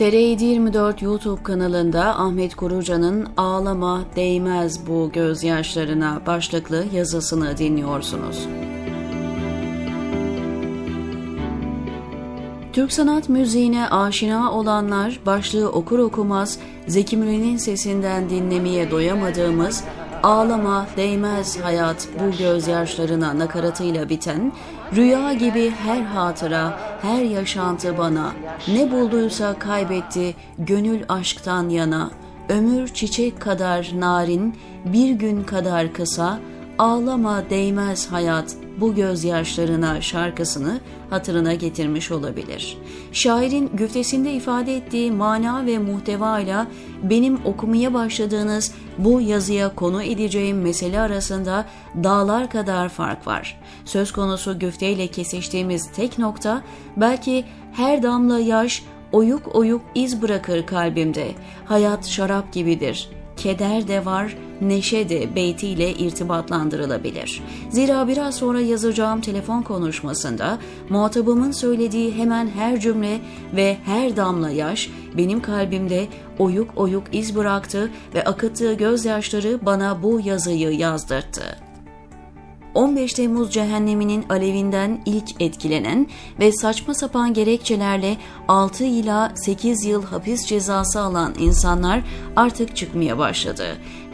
TR724 YouTube kanalında Ahmet Kuruca'nın Ağlama Değmez Bu Gözyaşlarına başlıklı yazısını dinliyorsunuz. Türk sanat müziğine aşina olanlar başlığı okur okumaz Zeki Müren'in sesinden dinlemeye doyamadığımız Ağlama değmez hayat bu gözyaşlarına nakaratıyla biten, rüya gibi her hatıra, her yaşantı bana, ne bulduysa kaybetti gönül aşktan yana, ömür çiçek kadar narin, bir gün kadar kısa, ağlama değmez hayat bu gözyaşlarına şarkısını hatırına getirmiş olabilir. Şairin güftesinde ifade ettiği mana ve muhtevayla benim okumaya başladığınız bu yazıya konu edeceğim mesele arasında dağlar kadar fark var. Söz konusu güfteyle kesiştiğimiz tek nokta belki her damla yaş oyuk oyuk iz bırakır kalbimde. Hayat şarap gibidir keder de var, neşe de beytiyle irtibatlandırılabilir. Zira biraz sonra yazacağım telefon konuşmasında muhatabımın söylediği hemen her cümle ve her damla yaş benim kalbimde oyuk oyuk iz bıraktı ve akıttığı gözyaşları bana bu yazıyı yazdırttı. 15 Temmuz cehenneminin alevinden ilk etkilenen ve saçma sapan gerekçelerle 6 ila 8 yıl hapis cezası alan insanlar artık çıkmaya başladı.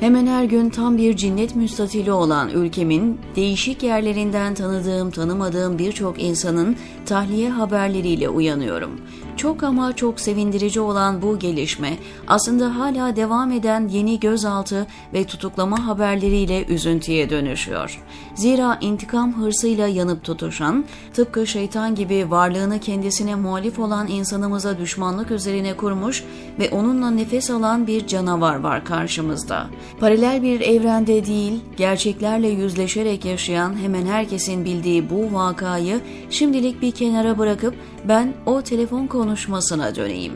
Hemen her gün tam bir cinnet müstatili olan ülkemin değişik yerlerinden tanıdığım tanımadığım birçok insanın tahliye haberleriyle uyanıyorum. Çok ama çok sevindirici olan bu gelişme aslında hala devam eden yeni gözaltı ve tutuklama haberleriyle üzüntüye dönüşüyor. Zira intikam hırsıyla yanıp tutuşan, tıpkı şeytan gibi varlığını kendisine muhalif olan insanımıza düşmanlık üzerine kurmuş ve onunla nefes alan bir canavar var karşımızda. Paralel bir evrende değil, gerçeklerle yüzleşerek yaşayan hemen herkesin bildiği bu vakayı şimdilik bir kenara bırakıp ben o telefon konuşmasına döneyim.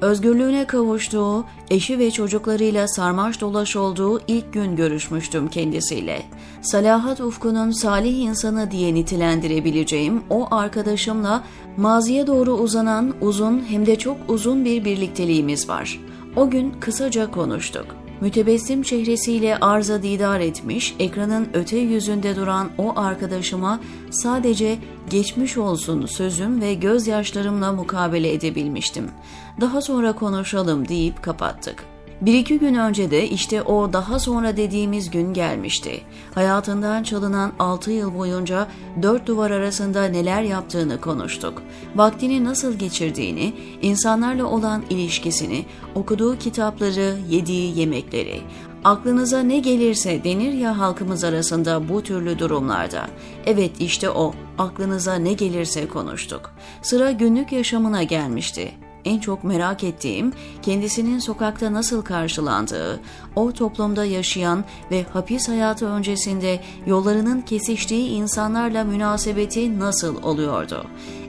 Özgürlüğüne kavuştuğu, eşi ve çocuklarıyla sarmaş dolaş olduğu ilk gün görüşmüştüm kendisiyle. Salahat ufkunun salih insanı diye nitelendirebileceğim o arkadaşımla maziye doğru uzanan uzun hem de çok uzun bir birlikteliğimiz var. O gün kısaca konuştuk. Mütebessim çehresiyle arza didar etmiş, ekranın öte yüzünde duran o arkadaşıma sadece geçmiş olsun sözüm ve gözyaşlarımla mukabele edebilmiştim. Daha sonra konuşalım deyip kapattık. Bir iki gün önce de işte o daha sonra dediğimiz gün gelmişti. Hayatından çalınan 6 yıl boyunca dört duvar arasında neler yaptığını konuştuk. Vaktini nasıl geçirdiğini, insanlarla olan ilişkisini, okuduğu kitapları, yediği yemekleri, aklınıza ne gelirse denir ya halkımız arasında bu türlü durumlarda. Evet işte o, aklınıza ne gelirse konuştuk. Sıra günlük yaşamına gelmişti en çok merak ettiğim kendisinin sokakta nasıl karşılandığı, o toplumda yaşayan ve hapis hayatı öncesinde yollarının kesiştiği insanlarla münasebeti nasıl oluyordu?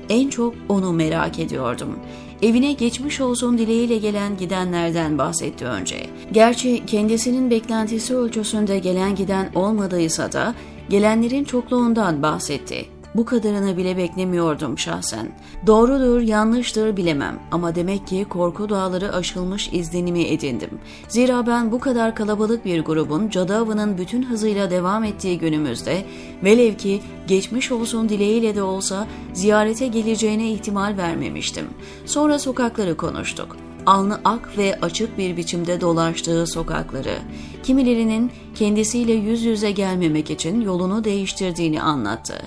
En çok onu merak ediyordum. Evine geçmiş olsun dileğiyle gelen gidenlerden bahsetti önce. Gerçi kendisinin beklentisi ölçüsünde gelen giden olmadıysa da gelenlerin çokluğundan bahsetti. Bu kadarını bile beklemiyordum şahsen. Doğrudur, yanlıştır bilemem ama demek ki korku dağları aşılmış izlenimi edindim. Zira ben bu kadar kalabalık bir grubun cadı avının bütün hızıyla devam ettiği günümüzde velev ki geçmiş olsun dileğiyle de olsa ziyarete geleceğine ihtimal vermemiştim. Sonra sokakları konuştuk alnı ak ve açık bir biçimde dolaştığı sokakları, kimilerinin kendisiyle yüz yüze gelmemek için yolunu değiştirdiğini anlattı.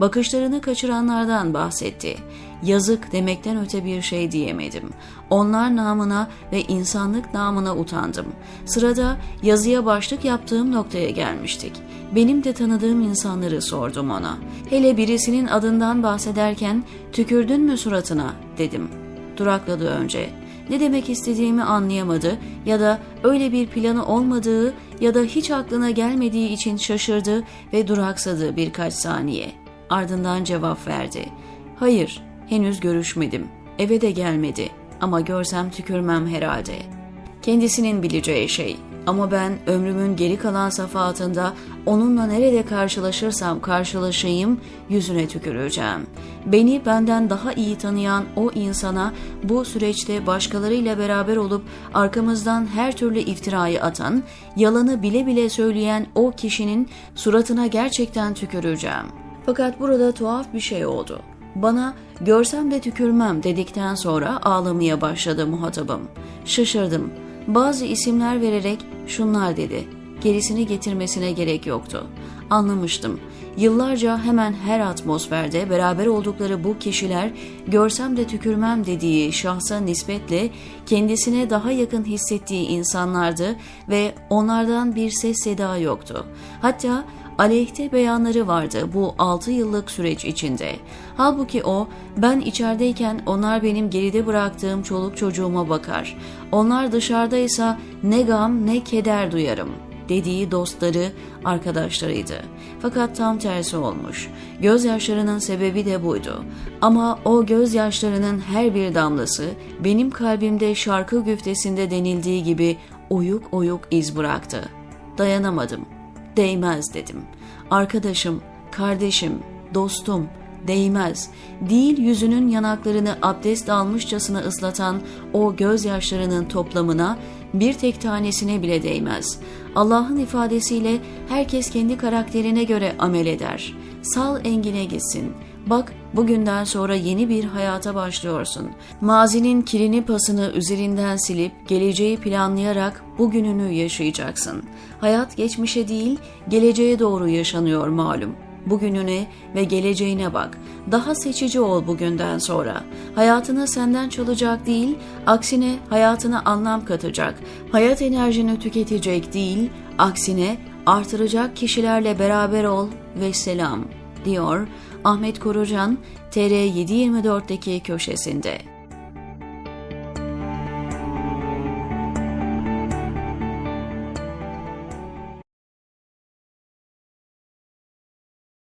Bakışlarını kaçıranlardan bahsetti. Yazık demekten öte bir şey diyemedim. Onlar namına ve insanlık namına utandım. Sırada yazıya başlık yaptığım noktaya gelmiştik. Benim de tanıdığım insanları sordum ona. Hele birisinin adından bahsederken tükürdün mü suratına dedim. Durakladı önce ne demek istediğimi anlayamadı ya da öyle bir planı olmadığı ya da hiç aklına gelmediği için şaşırdı ve duraksadı birkaç saniye. Ardından cevap verdi. Hayır, henüz görüşmedim. Eve de gelmedi ama görsem tükürmem herhalde. Kendisinin bileceği şey Ama ben ömrümün geri kalan safahatında onunla nerede karşılaşırsam karşılaşayım yüzüne tüküreceğim. Beni benden daha iyi tanıyan o insana bu süreçte başkalarıyla beraber olup arkamızdan her türlü iftirayı atan, yalanı bile bile söyleyen o kişinin suratına gerçekten tüküreceğim. Fakat burada tuhaf bir şey oldu. Bana görsem de tükürmem dedikten sonra ağlamaya başladı muhatabım. Şaşırdım. Bazı isimler vererek şunlar dedi. Gerisini getirmesine gerek yoktu. Anlamıştım. Yıllarca hemen her atmosferde beraber oldukları bu kişiler görsem de tükürmem dediği şahsa nispetle kendisine daha yakın hissettiği insanlardı ve onlardan bir ses seda yoktu. Hatta aleyhte beyanları vardı bu 6 yıllık süreç içinde. Halbuki o, ben içerideyken onlar benim geride bıraktığım çoluk çocuğuma bakar. Onlar dışarıdaysa ne gam ne keder duyarım dediği dostları, arkadaşlarıydı. Fakat tam tersi olmuş. Gözyaşlarının sebebi de buydu. Ama o gözyaşlarının her bir damlası benim kalbimde şarkı güftesinde denildiği gibi oyuk oyuk iz bıraktı. Dayanamadım değmez dedim. Arkadaşım, kardeşim, dostum, değmez. Değil yüzünün yanaklarını abdest almışçasına ıslatan o gözyaşlarının toplamına bir tek tanesine bile değmez. Allah'ın ifadesiyle herkes kendi karakterine göre amel eder. Sal engine gitsin. Bak bugünden sonra yeni bir hayata başlıyorsun. Mazinin kirini pasını üzerinden silip geleceği planlayarak bugününü yaşayacaksın. Hayat geçmişe değil geleceğe doğru yaşanıyor malum. Bugününe ve geleceğine bak. Daha seçici ol bugünden sonra. Hayatını senden çalacak değil, aksine hayatına anlam katacak. Hayat enerjini tüketecek değil, aksine artıracak kişilerle beraber ol ve selam diyor Ahmet Korucan TR724'deki köşesinde.